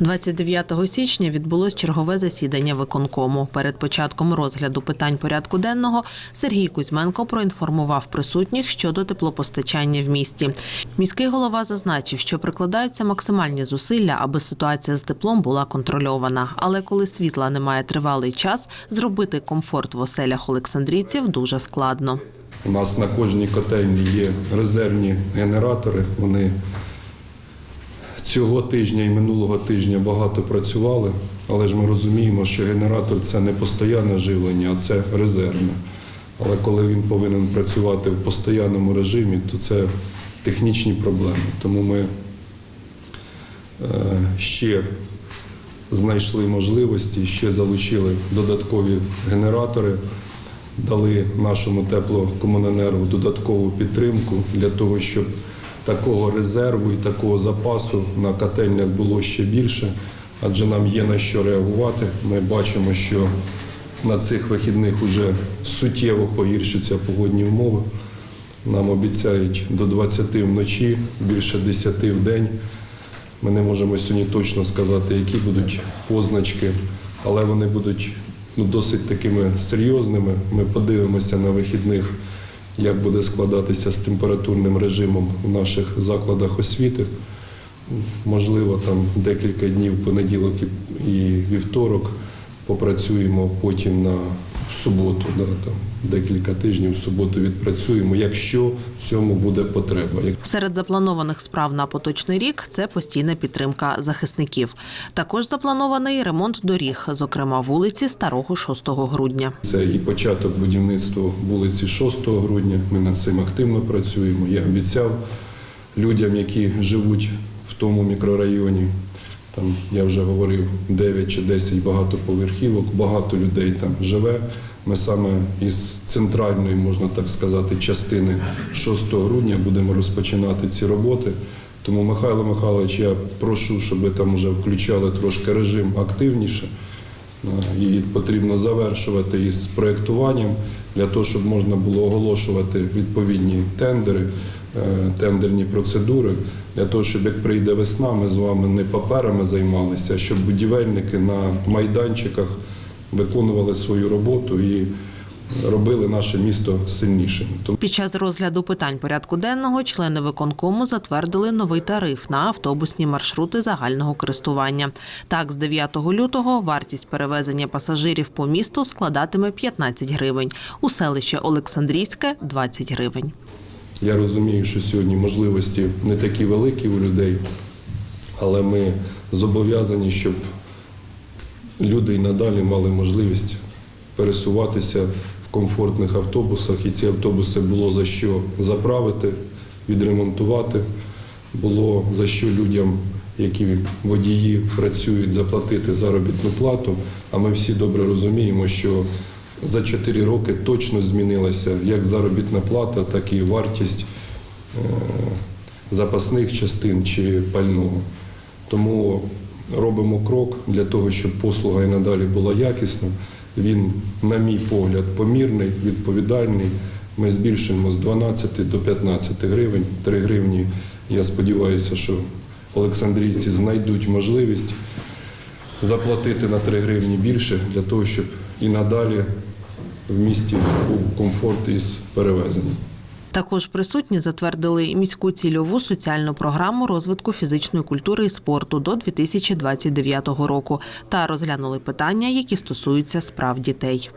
29 січня відбулось чергове засідання виконкому. Перед початком розгляду питань порядку денного Сергій Кузьменко проінформував присутніх щодо теплопостачання в місті. Міський голова зазначив, що прикладаються максимальні зусилля, аби ситуація з теплом була контрольована. Але коли світла немає тривалий час, зробити комфорт в оселях олександрійців дуже складно. У нас на кожній котельні є резервні генератори. Вони цього тижня і минулого тижня багато працювали, але ж ми розуміємо, що генератор це не постійне живлення, а це резервне. Але коли він повинен працювати в постійному режимі, то це технічні проблеми. Тому ми е, ще знайшли можливості, ще залучили додаткові генератори, дали нашому теплокомуненергу додаткову підтримку для того, щоб такого резерву і такого запасу на котельнях було ще більше, адже нам є на що реагувати. Ми бачимо, що на цих вихідних вже суттєво погіршуються погодні умови. Нам обіцяють до 20 вночі, більше 10 в день. Ми не можемо сьогодні точно сказати, які будуть позначки, але вони будуть ну, досить такими серйозними. Ми подивимося на вихідних, як буде складатися з температурним режимом в наших закладах освіти. Можливо, там декілька днів, понеділок і вівторок попрацюємо потім на суботу, да, там, декілька тижнів в суботу відпрацюємо, якщо в цьому буде потреба. Серед запланованих справ на поточний рік це постійна підтримка захисників. Також запланований ремонт доріг, зокрема вулиці Старого 6 грудня. Це і початок будівництва вулиці 6 грудня. Ми над цим активно працюємо. Я обіцяв людям, які живуть в тому мікрорайоні. Там я вже говорив 9 чи 10 багатоповерхівок, багато людей там живе. Ми саме із центральної, можна так сказати, частини 6 грудня будемо розпочинати ці роботи. Тому, Михайло Михайлович, я прошу, щоб ви там вже включали трошки режим активніше. Е, І потрібно завершувати із проєктуванням для того, щоб можна було оголошувати відповідні тендери, тендерні процедури, для того, щоб як прийде весна, ми з вами не паперами займалися, а щоб будівельники на майданчиках виконували свою роботу і робили наше місто сильнішим. Під час розгляду питань порядку денного члени виконкому затвердили новий тариф на автобусні маршрути загального користування. Так, з 9 лютого вартість перевезення пасажирів по місту складатиме 15 гривень. У селище Олександрійське 20 гривень. Я розумію, що сьогодні можливості не такі великі у людей, але ми зобов'язані, щоб люди і надалі мали можливість пересуватися в комфортних автобусах, і ці автобуси було за що заправити, відремонтувати, було за що людям, які водії працюють, заплатити заробітну плату. А ми всі добре розуміємо, що за 4 роки точно змінилася як заробітна плата, так і вартість е, запасних частин чи пального. Тому робимо крок для того, щоб послуга і надалі була якісна. Він, на мій погляд, помірний, відповідальний. Ми збільшимо з 12 до 15 гривень. 3 гривні. Я сподіваюся, що олександрійці знайдуть можливість заплатити на 3 гривні більше для того, щоб і надалі в місті був комфорт із перевезенням. Також присутні затвердили міську цільову соціальну програму розвитку фізичної культури і спорту до 2029 року та розглянули питання, які стосуються справ дітей.